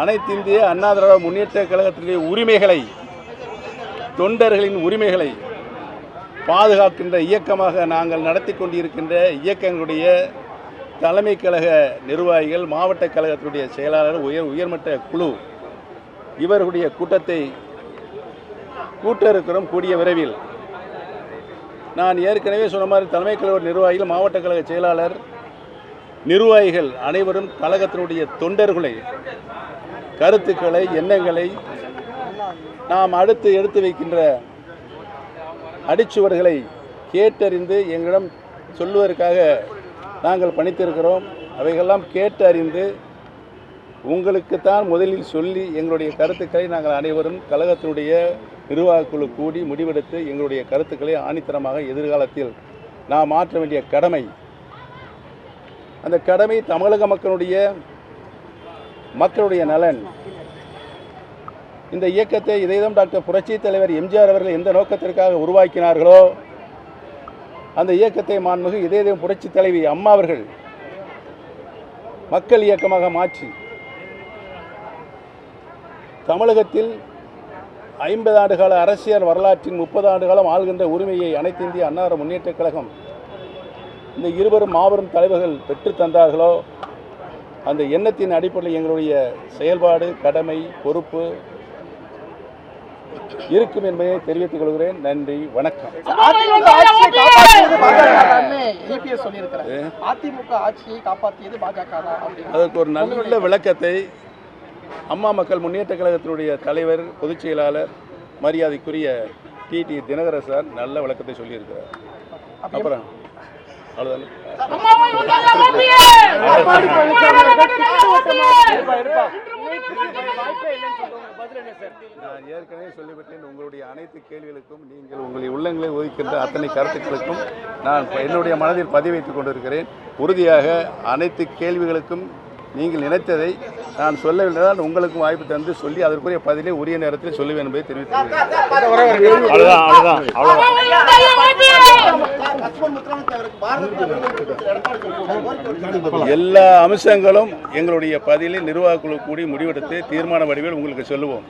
அனைத்து இந்திய அண்ணா திராவிட முன்னேற்ற கழகத்தினுடைய உரிமைகளை தொண்டர்களின் உரிமைகளை பாதுகாக்கின்ற இயக்கமாக நாங்கள் நடத்தி கொண்டிருக்கின்ற இயக்கங்களுடைய தலைமை கழக நிர்வாகிகள் மாவட்ட கழகத்தினுடைய செயலாளர் உயர் உயர்மட்ட குழு இவர்களுடைய கூட்டத்தை கூட்ட இருக்கிறோம் கூடிய விரைவில். நான் ஏற்கனவே சொன்ன மாதிரி தலைமை கழக நிர்வாகிகள் மாவட்ட கழக செயலாளர் நிர்வாகிகள் அனைவரும் கழகத்தினுடைய தொண்டர்களை கருத்துக்களை எண்ணங்களை நாம் அடுத்து எடுத்து வைக்கின்ற அடிச்சுவர்களை கேட்டறிந்து எங்களிடம் சொல்லுவதற்காக நாங்கள் பணித்திருக்கிறோம். அவைகளெல்லாம் கேட்டறிந்து உங்களுக்குத்தான் முதலில் சொல்லி எங்களுடைய கருத்துக்களை நாங்கள் அனைவரும் கழகத்தினுடைய நிர்வாகக்குழு கூடி முடிவெடுத்து எங்களுடைய கருத்துக்களை ஆணித்தரமாக எதிர்காலத்தில் நாம் மாற்ற வேண்டிய கடமை. அந்த கடமை தமிழக மக்களுடைய மக்களுடைய நலன். இந்த இயக்கத்தை இதைதான் டாக்டர் புரட்சி தலைவர் எம்ஜிஆர் அவர்கள் எந்த நோக்கத்திற்காக உருவாக்கினார்களோ அந்த இயக்கத்தை மாண்புமிகு இதயம் புரட்சி தலைவி அம்மா அவர்கள் மக்கள் இயக்கமாக மாற்றி தமிழகத்தில் ஐம்பது ஆண்டு கால அரசியல் வரலாற்றின் முப்பது ஆண்டு காலம் ஆள்கின்ற உரிமையை அனைத்து இந்திய அன்னார முன்னேற்றக் கழகம் இந்த இருவரும் மாபெரும் தலைவர்கள் பெற்று தந்தார்களோ அந்த எண்ணத்தின் அடிப்படையில் எங்களுடைய செயல்பாடு கடமை பொறுப்பு இருக்கும் என்பதை தெரிவித்துக் கொள்கிறேன். நன்றி வணக்கம். அதற்கு ஒரு நல்ல விளக்கத்தை அம்மா மக்கள் முன்னேற்ற கழகத்தினுடைய தலைவர் பொதுச் செயலாளர் மரியாதைக்குரிய டிடி தினகர சார் நல்ல விளக்கத்தை சொல்லியிருக்கிறார். அப்புறம் அவ்வளோதானே நான் ஏற்கனவே சொல்லிவிட்டேன் உங்களுடைய அனைத்து கேள்விகளுக்கும் நீங்கள் உங்களுடைய உள்ளங்களை ஒதுக்கின்ற அத்தனை கருத்துக்களுக்கும் நான் என்னுடைய மனதில் பதிவைத்துக் கொண்டிருக்கிறேன். உறுதியாக அனைத்து கேள்விகளுக்கும் நீங்கள் நினைத்ததை நான் சொல்லவில்லைதான் உங்களுக்கும் வாய்ப்பு தந்து சொல்லி அதற்குரிய பதிலை உரிய நேரத்தில் சொல்லுவேன் என்பதை அவ்வளோதான் எல்லா அம்சங்களும் எங்களுடைய பதிலில் நிர்வாக குழு கூடி முடிவெடுத்து தீர்மான வடிவில் உங்களுக்கு சொல்லுவோம்.